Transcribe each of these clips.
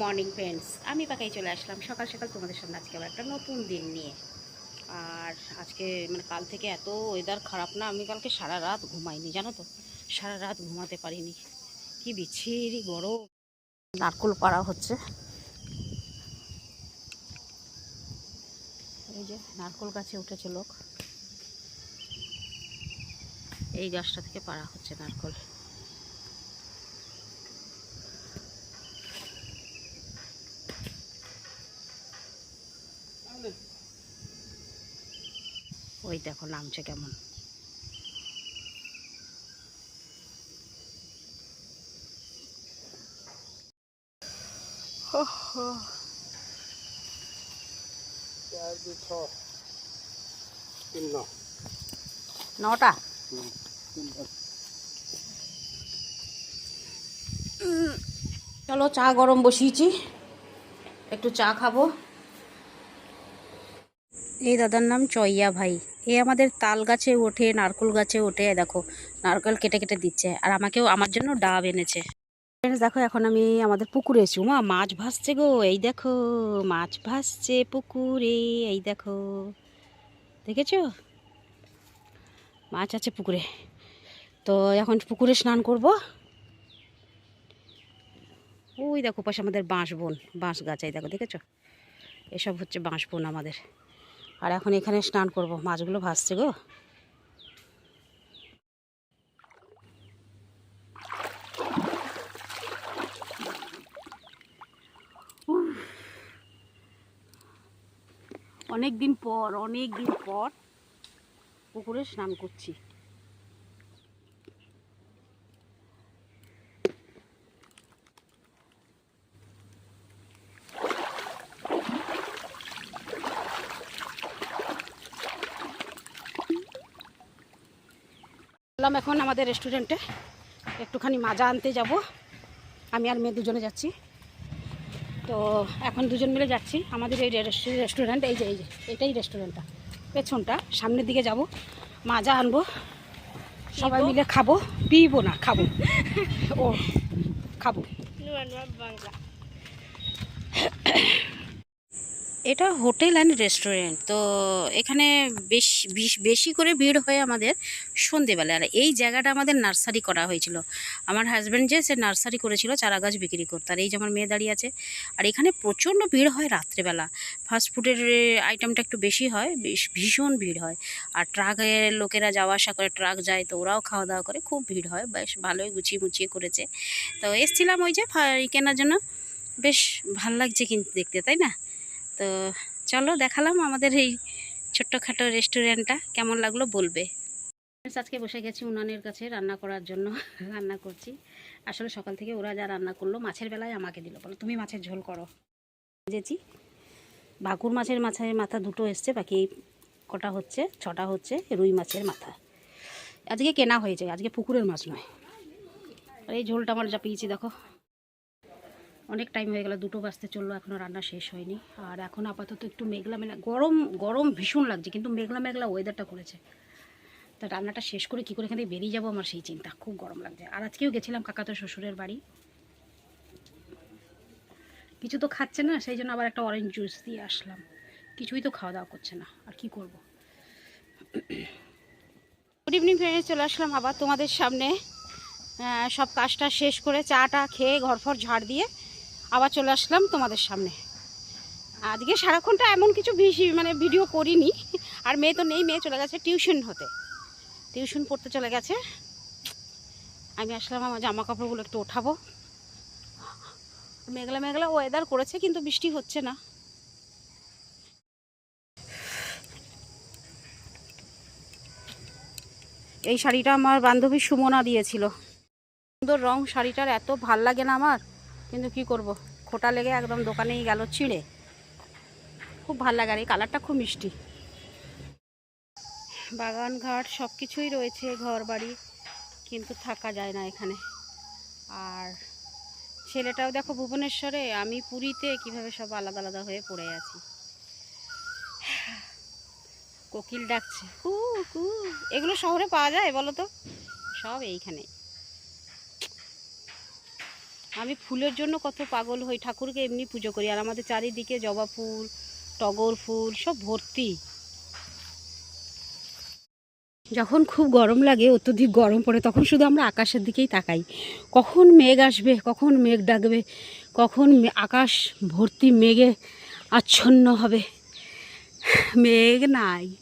Morning friends, আমি পাকাই চলে আসলাম। সকাল সকাল তোমাদের সামনে আজকে আবার একটা নতুন দিন নিয়ে। আর আজকে মানে কাল থেকে এত ওয়েদার খারাপ না, আমি কালকে সারা রাত ঘুমাইনি, জানো তো? সারা রাত ঘুমাতে পারিনি। কি বিচ্ছিরি গরম। নারকোল পাড়া হচ্ছে। এই যে নারকোল গাছে উঠেছে লোক। এই গাছটা থেকে পাড়া হচ্ছে নারকোল। ওই দেখো নামছে কেমন। নটা? চলো চা গরম বসিয়েছি। একটু চা খাব। এই দাদার নাম চইয়া ভাই। এ আমাদের তাল গাছে ওঠে, নারকেল গাছে ওঠে দেখো, নারকেল কেটে কেটে দিচ্ছে। আর আমাকেও আমার জন্য ডাব এনেছে। দেখো, এখন আমি আমাদের পুকুরে এসছি মা মাছ ভাসছে গো, এই দেখো, মাছ ভাসছে পুকুরে, এই দেখো। দেখেছ? মাছ আছে পুকুরে। তো এখন পুকুরে স্নান করব। ওই দেখো পাশে আমাদের বাঁশ বন বাঁশ গাছ, এই দেখো, দেখেছ? এসব হচ্ছে বাঁশ বন আমাদের। আর এখন এখানে স্নান করব। মাছগুলো ভাসছে গো। অনেক দিন পর অনেক দিন পর পুকুরে স্নান করছি। এলাম এখন আমাদের রেস্টুরেন্টে একটুখানি মাজা আনতে যাব। আমি আর মেয়ে দুজনে যাচ্ছি। তো এখন দুজন মিলে যাচ্ছি। আমাদের এই রেস- রেস্টুরেন্ট এই যে এই যে এটাই রেস্টুরেন্টটা পেছনটা সামনের দিকে যাব। মাজা আনব। সবাই মিলে খাব। পিবো না খাব। ও খাব। এটা হোটেল অ্যান্ড রেস্টুরেন্ট। তো এখানে বেশ বেশ- করে ভিড় হয় আমাদের সন্ধেবেলা আর এই জায়গাটা আমাদের নার্সারি করা হয়েছিল। আমার হাজব্যান্ড যে সে নার্সারি করেছিল চারা গাছ বিক্রি করতে। আর এই যে আমার মেয়ে দাঁড়িয়ে আছে। আর এখানে প্রচণ্ড ভিড় হয় রাত্রেবেলা। ফাস্টফুডের আইটেমটা একটু বেশি হয়, বেশ ভীষণ ভিড় হয়। আর ট্রাকের লোকেরা যাওয়া আসা করে ট্রাক যায় তো ওরাও খাওয়া দাওয়া করে, খুব ভিড় হয়। বেশ ভালোই গুছিয়ে মুছিয়ে করেছে। তো এসছিলাম ওই যে কেনার জন্য। বেশ ভালো লাগছে কিন্তু দেখতে, তাই না? তো চলো দেখালাম আমাদের এই ছোট্টখাটো রেস্টুরেন্টটা কেমন লাগল বলবে? আজকে বসে গেছি উনানের কাছে রান্না করার জন্য, রান্না করছি। আসলে সকাল থেকে ওরা যা রান্না করল মাছের বেলায় আমাকে দিল। বলো, তুমি মাছের ঝোল করো। ভেজেছি ভাকুর মাছের মাছের মাথা দুটো এসছে, বাকি কটা হচ্ছে, ছটা হচ্ছে রুই মাছের মাথা। আজকে কেনা হয়েছে, আজকে পুকুরের মাছ নয়। এই ঝোলটা আমার যা পেয়েছি, দেখো। অনেক টাইম হয়ে গেল, দুটো বাজতে চলল এখনও রান্না শেষ হয়নি। আর এখন আপাতত একটু মেঘলা মেঘলা, গরম গরম ভীষণ লাগছে, কিন্তু মেঘলা মেঘলা ওয়েদারটা করেছে। তা রান্নাটা শেষ করে কী করে এখান বেরিয়ে যাব আমার সেই চিন্তা, খুব গরম লাগছে। আর আজকেও গেছিলাম কাকাতো শ্বশুরের বাড়ি। কিছু তো খাচ্ছে না, সেই জন্য আবার একটা অরেঞ্জ জুস দিয়ে আসলাম। কিছুই তো খাওয়া দাওয়া করছে না, আর কি করব? গুড ইভিনিং ফ্রেন্ডস চলে আসলাম আবার তোমাদের সামনে। সব কাজটা শেষ করে চাটা খেয়ে ঘরফর ঝাড় দিয়ে আবার চলে আসলাম তোমাদের সামনে। আজকে সারাক্ষণটা এমন কিছু মানে ভিডিও করিনি। আর মেয়ে তো নেই, মেয়ে চলে গেছে টিউশন হতে। টিউশন পড়তে চলে গেছে। আমি আসলাম আমার জামা কাপড়গুলো একটু ওঠাবো। মেঘলা মেঘলা ওয়েদার করেছে, কিন্তু বৃষ্টি হচ্ছে না। এই শাড়িটা আমার বান্ধবী সুমনা দিয়েছিল। সুন্দর রং শাড়িটার, এত ভালো লাগে না আমার। কিন্তু কি করব? খোটা লেগে একদম দোকানেই গেল ছিঁড়ে। খুব ভালো লাগে আর এই কালারটা খুব মিষ্টি। বাগান ঘাট সব কিছুই রয়েছে, ঘর বাড়ি, কিন্তু থাকা যায় না এখানে। আর ছেলেটাও দেখো ভুবনেশ্বরে, আমি পুরীতে কীভাবে সব আলাদা আলাদা হয়ে পড়ে আছি। কোকিল ডাকছে, কু কু। এগুলো শহরে পাওয়া যায় বলো তো? সব এইখানে আমি ফুলের জন্য কত পাগল হই, ঠাকুরকে এমনি পুজো করি। আর আমাদের চারিদিকে জবা ফুল, টগর ফুল, সব ভর্তি। যখন খুব গরম লাগে, অত্যধিক গরম পড়ে, তখন শুধু আমরা আকাশের দিকেই তাকাই। কখন মেঘ আসবে, কখন মেঘ ডাকবে, কখন আকাশ ভর্তি মেঘে আচ্ছন্ন হবে। মেঘ নাই।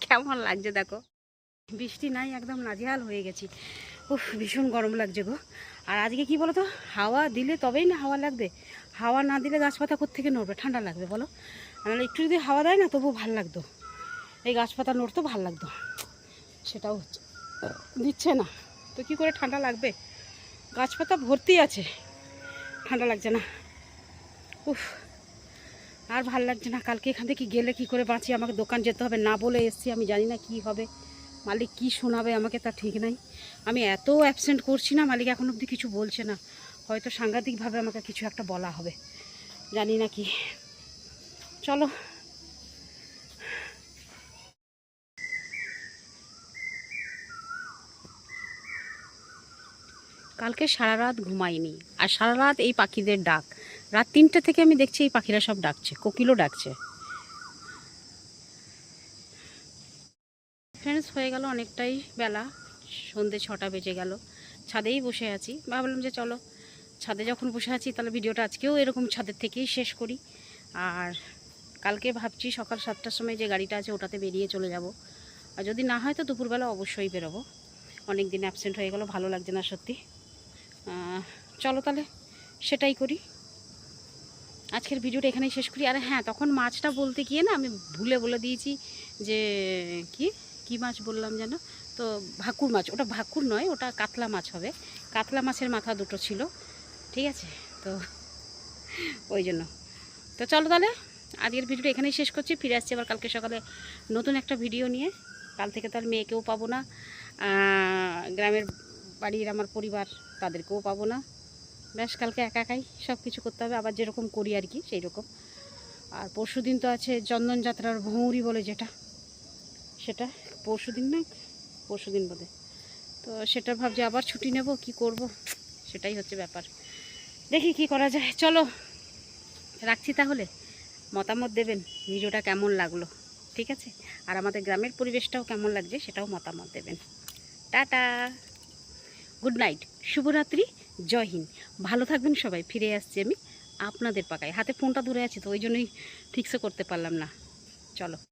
কেমন লাগছে দেখো। বৃষ্টি নাই, একদম নাজেহাল হয়ে গেছি। উফ, ভীষণ গরম লাগছে গো। আর আজকে কি বলো তো হাওয়া দিলে তবেই না হাওয়া লাগবে। হাওয়া না দিলে গাছপাতা থেকে নড়বে? ঠান্ডা লাগবে, বলো? নাহলে একটু যদি হাওয়া দেয় না, তবুও ভালো লাগতো। এই গাছপাতা নড়তো, ভালো লাগতো। সেটাও হচ্ছে। দিচ্ছে না। তো কি করে ঠান্ডা লাগবে? গাছপাতা ভর্তি আছে। ঠান্ডা লাগছে না। উফ, আর ভালো লাগছে না। কালকে এখান থেকে গেলে কি করে বাঁচি? আমাকে দোকান যেতে হবে না বলে এসছি। আমি জানি না কি হবে। মালিক কি শোনাবে আমাকে তা ঠিক নাই। আমি এত অ্যাবসেন্ট করছি না, মালিক এখন অবধি কিছু বলছে না। হয়তো সাংঘাতিকভাবে আমাকে কিছু একটা বলা হবে। জানি না কি। চলো। কালকে সারা রাত ঘুমাইনি, আর সারা রাত এই পাখিদের ডাক। রাত তিনটে থেকে আমি দেখছি এই পাখিরা সব ডাকছে, কোকিলও ডাকছে। ফ্রেন্ডস হয়ে গেল অনেকটাই বেলা। সন্ধে ছটা বেজে গেল। ছাদেই বসে আছি। ভাবলাম যে চলো, ছাদে যখন বসে আছি তাহলে ভিডিওটা আজকেও এরকম ছাদের থেকেই শেষ করি। আর কালকে ভাবছি সকাল সাতটার সময় যে গাড়িটা আছে ওটাতে বেরিয়ে চলে যাব। আর যদি না হয় তো দুপুরবেলা অবশ্যই বেরোবো। অনেক দিন অ্যাবসেন্ট হয়ে গেল, ভালো লাগছে না সত্যি। চলো তাহলে, সেটাই করি। আজকের ভিডিওটা এখানেই শেষ করি। আর হ্যাঁ তখন মাছটা বলতে গিয়ে না আমি ভুলে বলে দিয়েছি যে কি? কি মাছ বললাম যেন? তো ভাকুর মাছ, ওটা ভাকুর নয়, ওটা কাতলা মাছ হবে। কাতলা মাছের মাথা দুটো ছিল, ঠিক আছে? তো ওই জন্য। তো চলো তাহলে, আজকের ভিডিওটা এখানেই শেষ করছি। ফিরে আসছি আবার কালকে সকালে নতুন একটা ভিডিও নিয়ে। কাল থেকে তার মেয়েকেও পাবো না গ্রামের বাড়ির আমার পরিবার, তাদেরকেও পাবো না। ব্যাস, কালকে একা একাই সব কিছু করতে হবে। আবার যেরকম করি আর কি সেই রকম আর পরশু দিন তো আছে চন্দন যাত্রার ভৌরি বলে যেটা। সেটা পরশু দিন না পরশু দিন বোধে তো সেটা ভাবছি আবার ছুটি নেব, কি করব? সেটাই হচ্ছে ব্যাপার। দেখি কি করা যায়। চলো, রাখছি তাহলে। মতামত দেবেন, ভিডিওটা কেমন লাগল, ঠিক আছে? আর আমাদের গ্রামের পরিবেশটাও কেমন লাগছে, সেটাও মতামত দেবেন। টাটা! গুড নাইট, শুভরাত্রি, জয় হিন্দ। ভালো থাকবেন সবাই, ফিরে আসছি আমি আপনাদের পাকায়। হাতে ফোনটা ধরে আছে, তো ওই জন্যই ঠিকসে করতে পারলাম না। চলো।